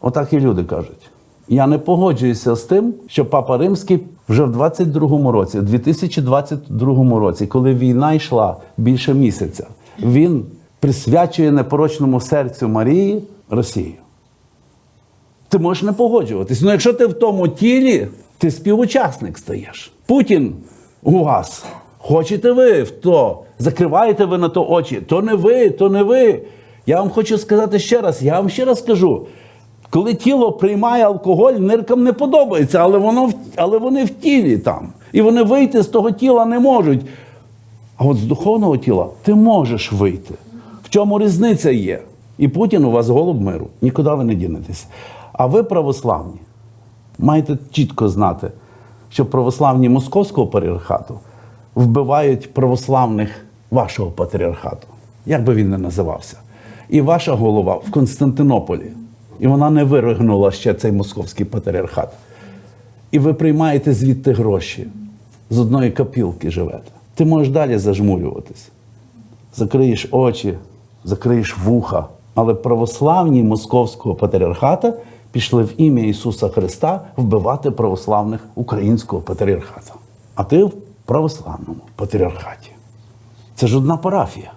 Отак і люди кажуть. Я не погоджуюся з тим, що Папа Римський вже в 22-му році, в 2022 році, коли війна йшла більше місяця, він присвячує непорочному серцю Марії Росію. Ти можеш не погоджуватись. Ну якщо ти в тому тілі, ти співучасник стаєш. Путін у вас. Хочете ви в то, закриваєте ви на то очі, то не ви, то не ви. Я вам хочу сказати ще раз, я вам ще раз скажу. Коли тіло приймає алкоголь, ниркам не подобається, але, воно, але вони в тілі там. І вони вийти з того тіла не можуть. А от з духовного тіла ти можеш вийти. В чому різниця є? І Путін у вас голуб миру. Нікуди ви не дінетесь. А ви православні. Маєте чітко знати, що православні московського патріархату вбивають православних вашого патріархату, як би він не називався. І ваша голова в Константинополі. І вона не виригнула ще цей московський патріархат. І ви приймаєте звідти гроші. З одної копілки живете. Ти можеш далі зажмурюватись. Закриєш очі, закриєш вуха. Але православні московського патріархата пішли в ім'я Ісуса Христа вбивати православних українського патріархата. А ти в православному патріархаті. Це ж одна парафія.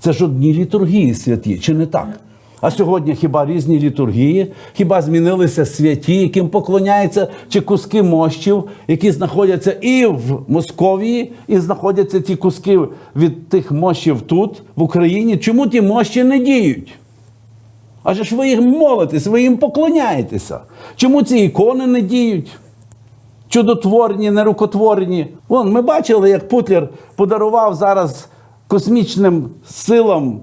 Це ж одні літургії святі, чи не так? А сьогодні хіба різні літургії, хіба змінилися святі, яким поклоняються, чи куски мощів, які знаходяться і в Московії, і знаходяться ті куски від тих мощів тут, в Україні. Чому ті мощі не діють? Адже ж ви їм молитесь, ви їм поклоняєтеся. Чому ці ікони не діють? чудотворні, нерукотворні. Вон, ми бачили, як Путлер подарував зараз космічним силам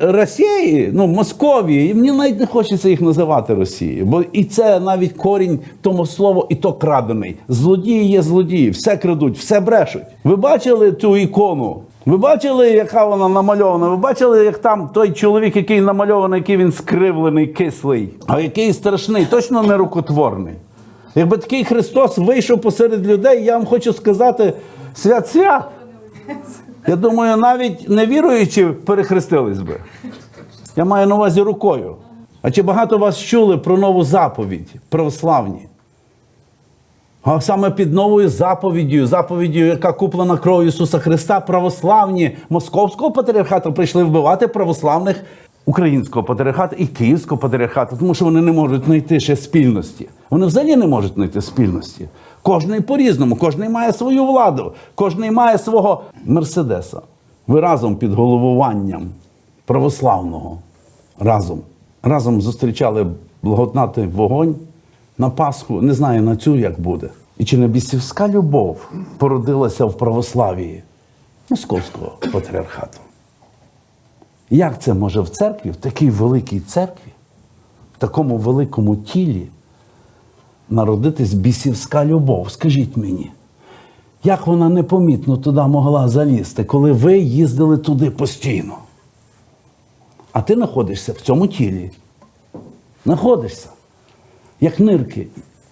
Росії, ну, Московії, і мені навіть не хочеться їх називати Росією. Бо і це навіть корінь тому слово, і то крадений. Злодії є злодії, все крадуть, все брешуть. Ви бачили цю ікону? Ви бачили, яка вона намальована? Ви бачили, як там той чоловік, який намальований, який він скривлений, кислий, а який страшний, точно не рукотворний. Якби такий Христос вийшов посеред людей, я вам хочу сказати свят свят. Я думаю, навіть невіруючі перехрестились би. Я маю на увазі рукою. А чи багато вас чули про нову заповідь православні? А саме під новою заповіддю, заповіддю, яка куплена кров'ю Ісуса Христа, православні Московського патріархату прийшли вбивати православних українського патріархату і Київського патріархату, тому що вони не можуть знайти ще спільності. Вони взагалі не можуть знайти спільності. Кожний по-різному, кожний має свою владу, кожний має свого Мерседеса. Ви разом під головуванням православного разом. Разом зустрічали благодатний вогонь на Пасху. Не знаю на цю як буде. І чи не бісівська любов породилася в православії Московського патріархату? Як це може в церкві, в такій великій церкві, в такому великому тілі народитись бісівська любов? Скажіть мені, як вона непомітно туди могла залізти, коли ви їздили туди постійно? А ти знаходишся в цьому тілі. Знаходишся. Як нирки.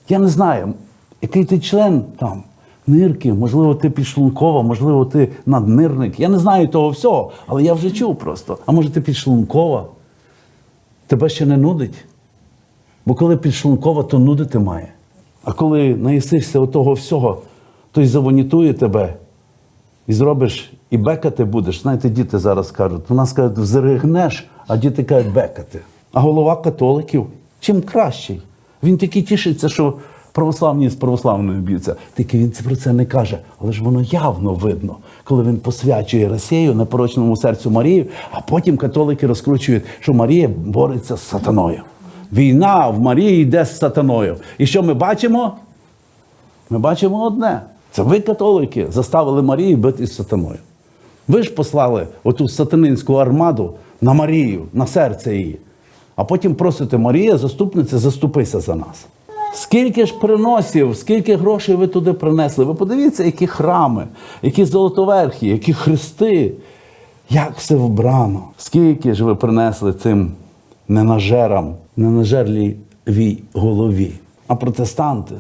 Я не знаю, який ти член там. Нирки, можливо, ти підшлункова, можливо, ти наднирник. Я не знаю того всього, але я вже чув просто. А може ти підшлункова? Тебе ще не нудить? Бо коли підшлункова, то нудити має. А коли наїсишся отого всього, то й завонітує тебе і зробиш, і бекати будеш. Знаєте, діти зараз кажуть, у нас кажуть, взригнеш, а діти кажуть бекати. А голова католиків чим кращий. Він такий тішиться, що православні з православною б'ються. Тільки він про це не каже. Але ж воно явно видно, коли він посвячує Росію непорочному серцю Марії, а потім католики розкручують, що Марія бореться з сатаною. Війна в Марії йде з сатаною. І що ми бачимо? Ми бачимо одне: це ви, католики, заставили Марію битись з сатаною. Ви ж послали оту сатанинську армаду на Марію, на серце її. А потім просите Марія, заступниця, заступися за нас. Скільки ж приносів, скільки грошей ви туди принесли? Ви подивіться, які храми, які золотоверхи, які хрести, як все вбрано. Скільки ж ви принесли цим ненажерам, ненажерливій голові. А протестанти,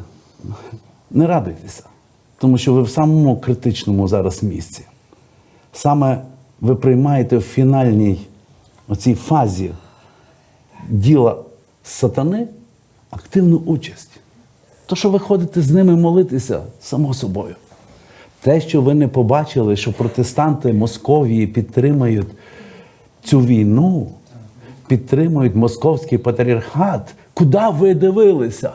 не радуйтеся, тому що ви в самому критичному зараз місці. Саме ви приймаєте в фінальній оцій фазі діла сатани активну участь. То, що ви ходите з ними молитися, само собою. Те, що ви не побачили, що протестанти Московії підтримують цю війну, підтримують московський патріархат, куди ви дивилися?